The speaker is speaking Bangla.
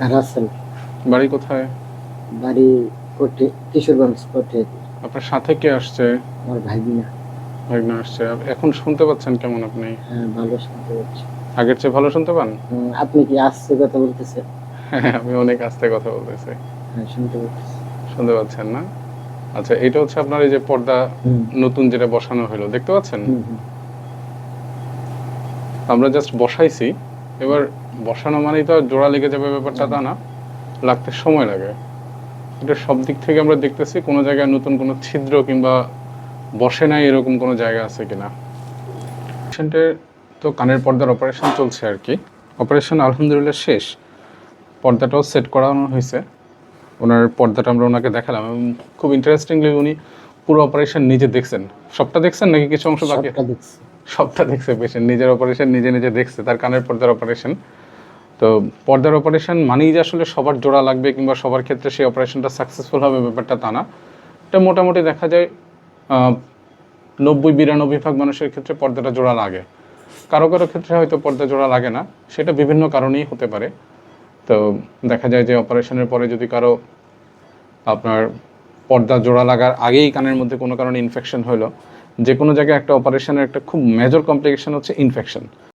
রাসেল। বাড়ি কোথায়? বাড়ি কোটে কিশোরগঞ্জ কোটে আপনার সাথে কে আসছে? আমার ভাগিনা ভাগনা আসছে। এখন শুনতে পাচ্ছেন কেমন আপনি? হ্যাঁ ভালো শুনতে পাচ্ছি। আগের চেয়ে ভালো শুনতে পান? আপনি কি কথা বলতেছেন হ্যাঁ আমি অনেক আস্তে কথা বলতেছি। হ্যাঁ শুনতে পাচ্ছি। শুনতে পাচ্ছেন না? আচ্ছা এটা হচ্ছে আপনার এই যে পর্দা নতুন যেটা বসানো হলো দেখতে পাচ্ছেন। আমরা জাস্ট বসাইছি। এবার বসানো মানেই তো জোড়া লেগে যাবে ব্যাপারটা, তা না। লাগতে সময় লাগে। এটা সব দিক থেকে আমরা দেখতেছি, কোনো জায়গায় নতুন কোনো ছিদ্র কিংবা বসে নাই এরকম কোনো জায়গা আছে কিনা। পেশেন্টের তো কানের পর্দার অপারেশন চলছে আর কি। অপারেশন আলহামদুলিল্লাহ শেষ। পর্দাটাও সেট করানো হয়েছে। ওনার পর্দাটা আমরা ওনাকে দেখালাম এবং খুব ইন্টারেস্টিংলি উনি পুরো অপারেশন নিজে দেখছেন। সবটা দেখছেন নাকি কিছু অংশ বাকি? দেখছি। সবটা দেখছে পেশেন্ট নিজের অপারেশন নিজে নিজে দেখছে, তার কানের পর্দার অপারেশন তো পর্দার অপারেশন মানেই যে আসলে সবার জোড়া লাগবে কিংবা সবার ক্ষেত্রে সেই অপারেশনটা সাকসেসফুল হবে ব্যাপারটা তা না। এটা মোটামুটি দেখা যায় নব্বই বিরানব্বই ভাগ মানুষের ক্ষেত্রে পর্দাটা জোড়া লাগে। কারও কারও ক্ষেত্রে হয়তো পর্দা জোড়া লাগে না, সেটা বিভিন্ন কারণেই হতে পারে। তো দেখা যায় যে অপারেশনের পরে যদি কারও আপনার পর্দা জোড়া লাগার আগেই কানের মধ্যে কোনো কারণে ইনফেকশন হলো যে কোনো জায়গায় একটা অপারেশনের একটা খুব মেজর কমপ্লিকেশন হচ্ছে ইনফেকশন